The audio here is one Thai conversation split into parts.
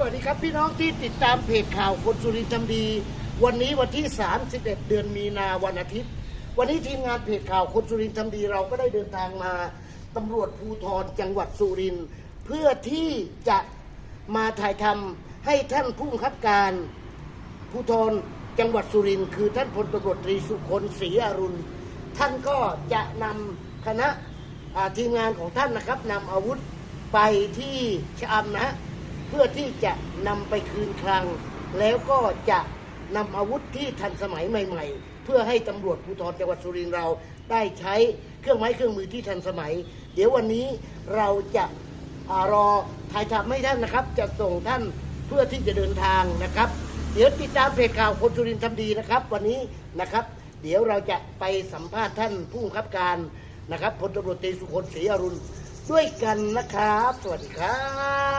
สวัสดีครับพี่น้องที่ติดตามเพจข่าวคนสุรินทร์ทำดี วันนี้วันที่ 31 เดือนมีนาวันอาทิตย์ วันนี้ทีมงานเพจข่าวคนสุรินทร์ทำดีเราก็ได้เดินทางมาตำรวจภูธรจังหวัดสุรินทร์เพื่อที่จะมาถ่ายทำให้ท่านผู้บังคับการภูธรจังหวัดสุรินทร์คือท่านพลตำรวจตรีสุคนศรีอรุณ ท่านก็จะนำคณะทีมงานของท่านนะครับนำอาวุธไปที่ชะอำนะ เพื่อที่จะนำไปคืนคลัง แล้วก็จะนำอาวุธที่ทันสมัยใหม่ ๆ เพื่อให้ตำรวจภูธรจังหวัดสุรินทร์เราได้ใช้เครื่องไม้เครื่องมือที่ทันสมัย เดี๋ยววันนี้เราจะอารอถ่ายทำให้ท่านนะครับ จะส่งท่านเพื่อที่จะเดินทางนะครับ เดี๋ยวติดตามเพจข่าวคนสุรินทร์ทำดีนะครับ วันนี้นะครับ เดี๋ยวเราจะไปสัมภาษณ์ท่านผู้บังคับการนะครับพลตำรวจตรีสุคนศรีอรุณ ด้วยกันนะครับ สวัสดีครั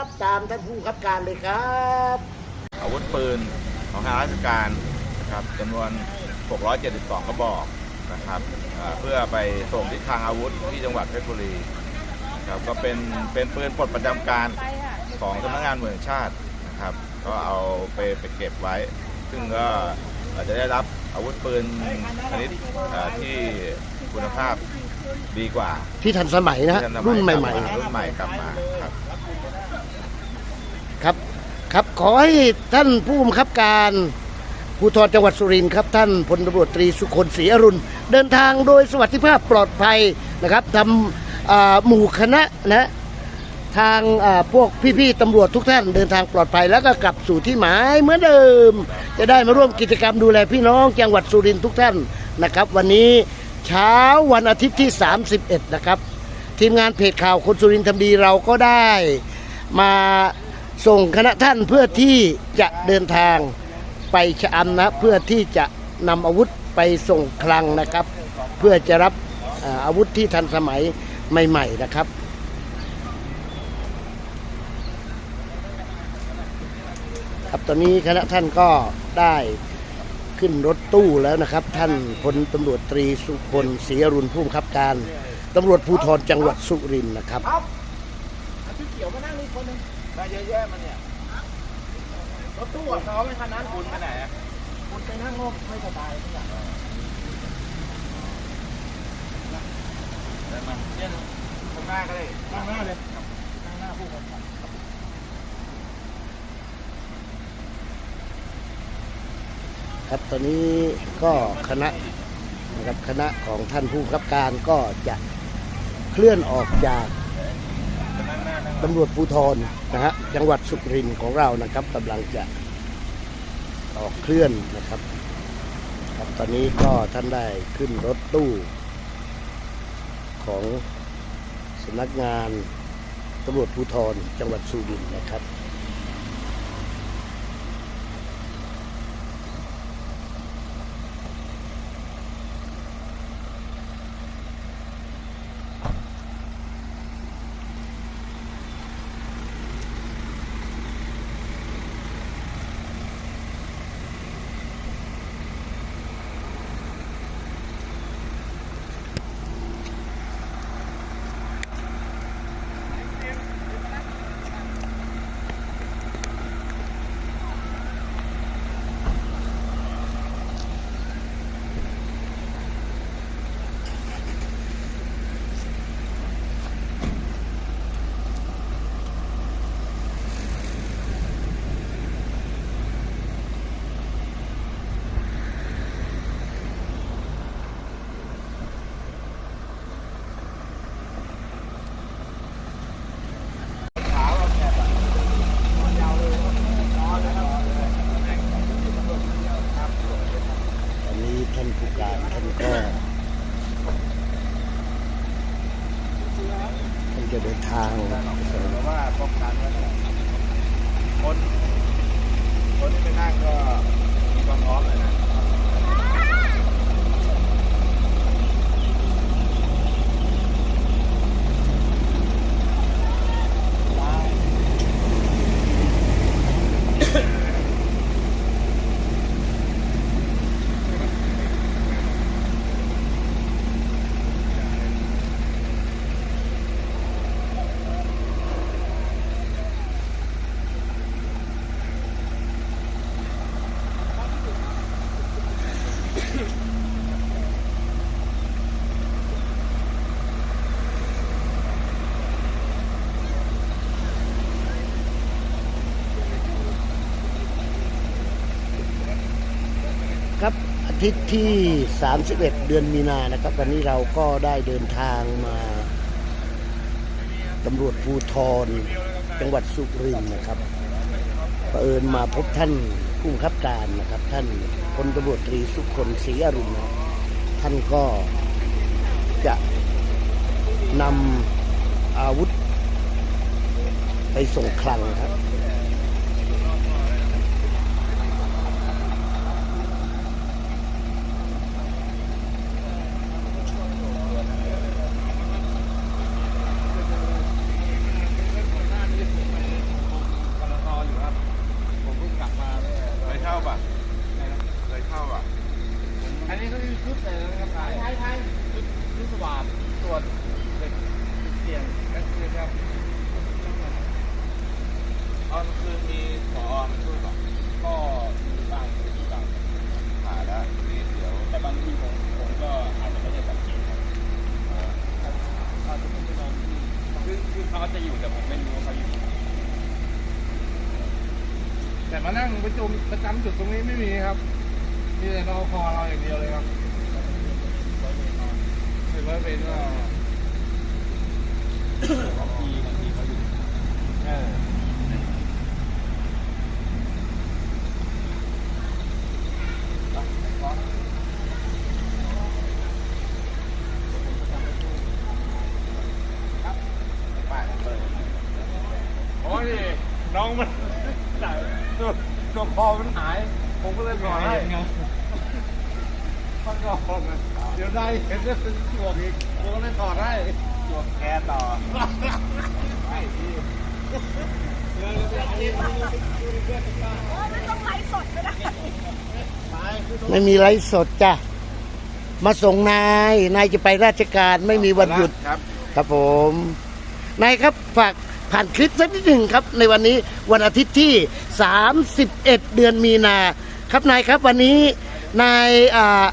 บ ตามท่านผู้บังคับการเลยครับ อาวุธปืนของทางราชการนะครับจำนวน 672 กระบอกนะครับเพื่อไปส่งที่คลังอาวุธที่จังหวัดเพชรบุรีนะครับก็เป็นเป็นปืนปลดประจำการของสำนักงานเมืองชาตินะครับ ก็เอาไปไปเก็บไว้ ซึ่งก็อาจจะได้รับอาวุธปืนชนิดที่คุณภาพ ดีกว่าที่ทันสมัยนะฮะที่ทัสยรุ่นใหม่กลับารุ่นใหม่กลับมาครับๆครับครับขอให้ท่านผู้บังคับการภูธรจังหวัดสุรินทร์ครับท่านพลตำรวจตรีสุคนศรีอรุณ เดินทางโดยสวัสดิภาพปลอดภัยนะครับทำอ่าหมู่คณะนะทางอ่าพวกพี่ๆตำรวจทุกท่านเดินทางปลอดภัยแล้วก็กลับสู่ที่หมายเหมือนเดิม จะได้มาร่วมกิจกรรมดูแลพี่น้องจังหวัดสุรินทร์ทุกท่านนะครับ วันนี้ เช้าวันอาทิตย์ที่ 31 นะครับ ทีมงานเพจข่าวคนสุรินทร์ทำดีเราก็ได้มาส่งคณะท่านเพื่อที่จะเดินทางไปชะอำนะ เพื่อที่จะนำอาวุธไปส่งคลังนะครับ เพื่อจะรับอาอาวุธที่ทันสมัยใหม่ ๆ นะครับครับตอนนี้คณะท่านก็ได้ ขึ้นรถตู้แล้วนะครับ ท่านพลตำรวจตรีสุคนศรีอรุณผู้บังคับการตำรวจภูธรจังหวัดสุรินทร์นะครับครับพี่เขียวมานั่งนี่คนนึงได้เยอะแยะมันเนี่ยรถตู้อะซ้อมไม่คันนั้นคุณไปไหนอะคุณไปนั่งโลกไม่สบายเดินมาเนี่ยข้างหน้าก็ได้นั่งหน้าเลยนั่งหน้าผู้กำกับ ครับตอนนี้ก็คณะนะครับคณะของท่านผู้กำกับการก็จะเคลื่อนออกจากตำรวจภูธรนะฮะจังหวัดสุรินทร์ของเรานะครับกำลังจะออกเคลื่อนนะครับครับ ตอนนี้ก็ท่านได้ขึ้นรถตู้ของสำนักงานตำรวจภูธรจังหวัดสุรินทร์นะครับ ทิตย์ที่ 31 เดือนมีนานะครับ วันนี้เราก็ได้เดินทางมาตำรวจภูทรจังหวัดสุรินทร์นะครับเอิญมาพบท่านผู้บังคับการนะครับ ท่านพลตำรวจตรีสุขคนศรีอรุณนะท่านก็จะนำอาวุธไปส่งคลังครับ เคยเข้าป่ะ เคยเข้าป่ะ อันนี้ก็คือชุดอะไรนะครับนายไทยไทยชุดชุดสวัสดตรวจเด็กเสี่ยงก็คือครับตอนคืนมีผอมาช่วยป่ะก็มีบ้างมีบ้างผ่าแล้วนี่เดี๋ยวแต่บางทีผมผมก็อาจจะไม่ได้สังเกตครับเขาจะไม่ได้นอนที่คือคือเขาจะอยู่แต่ผมไม่รู้ว่าเขาอยู่ที่ไหนแต่มานั่งประจุประจำจุดตรงนี้ไม่มีครับ มีแต่นอคอเราอย่างเดียวเลยครับร้อยเวรนอนเห็นว่าเป็นก็บางทีบางทีเขาอยู่ เออ โอ้ยน้องมันไหนตัวตัวคอมันหาย ผมก็เลยถอดให้มันก็ออกมาเดี๋ยว ได้เห็นว่าเป็นจวกอีกผมก็เลยถอดให้จวกแกต่อไม่ดีไม่มีไลฟ์สดจ้ะ มาส่งนาย นายจะไปราชการไม่มีวันหยุดครับ ครับผม นายครับฝากผ่านคลิปสักนิดหนึ่งครับ ในวันนี้วันอาทิตย์ที่ 31 เดือนมีนา ครับนายครับวันนี้นายอ่า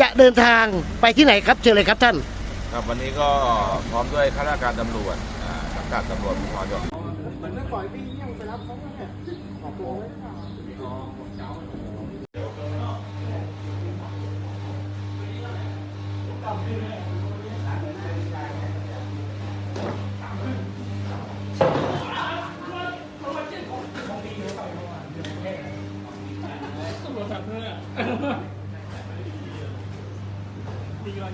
จะเดินทางไปที่ไหนครับเชิญเลยครับท่าน ครับวันนี้ก็พร้อมด้วยข้าราชการตำรวจอ่าสังกัดตำรวจภูธรจังหวัด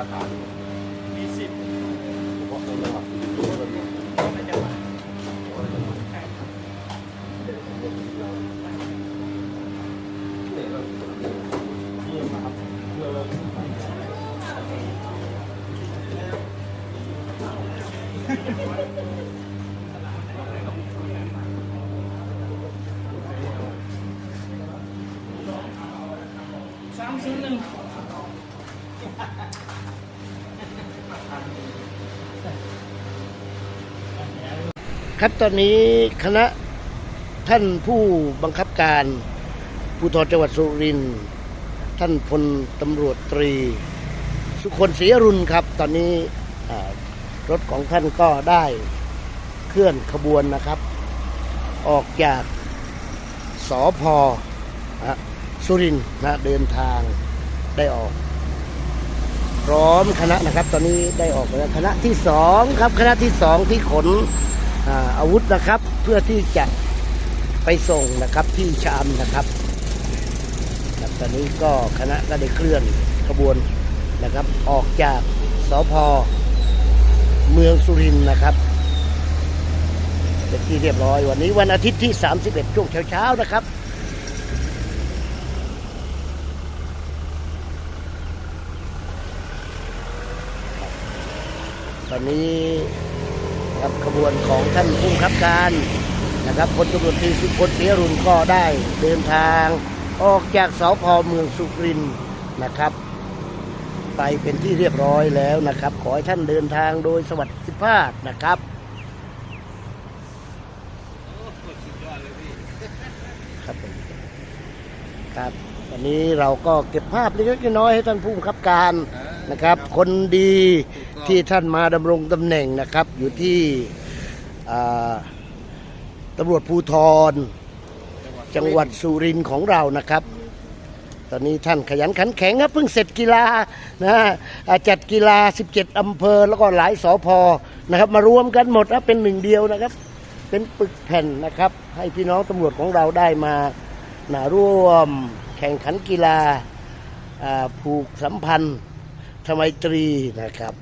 สาขามีสิบเพราะในจังหวัด ครับตอนนี้คณะท่านผู้บังคับการภูธรจังหวัดสุรินทร์ท่านพลตำรวจตรี สุคนศรีอรุณครับ ตอนนี้รถของท่านก็ได้เคลื่อนขบวนนะครับ ออกจากสอพอสุรินทร์นะเดินทางได้ออก พร้อมคณะนะครับ ตอนนี้ได้ออกแล้วคณะที่สองครับ คณะที่สองที่ขน อาอาวุธนะครับเพื่อที่จะไปส่งนะครับที่ชามนะครับครับตอนนี้ก็คณะก็ได้เคลื่อนขบวนนะครับ ออกจากสพเมืองสุรินทร์นะครับเป็นที่เรียบร้อยวันนี้วันอาทิตย์ที่ 31 ช่วงเช้าๆนะครับตอนนี้ ครับขบวนของท่านผู้บังคับการนะครับพลตำรวจตรีสุพลเสียรุนก็ได้เดินทางออกจากสพเมืองสุรินทร์นะครับ ไปเป็นที่เรียบร้อยแล้วนะครับ ขอให้ท่านเดินทางโดยสวัสดิภาพนะครับครับครับวันนี้เราก็เก็บภาพเล็กๆน้อยๆให้ท่านผู้บังคับการนะครับ คนดี ที่ท่านมาดำรงตำแหน่งนะครับ อยู่ที่อ่าตำรวจภูธรจังหวัดสุรินทร์ของเรานะครับ ตอนนี้ท่านขยันขันแข็งครับเพิ่งเสร็จกีฬานะจัดกีฬา 17 อำเภอแล้วก็หลายสอพอนะครับ มารวมกันหมดนะเป็นหนึ่งเดียวนะครับ เป็นปึกแผ่นนะครับ ให้พี่น้องตำรวจของเราได้มานะร่วมแข่งขันกีฬาผูกสัมพันธ์ทไมตรีนะครับ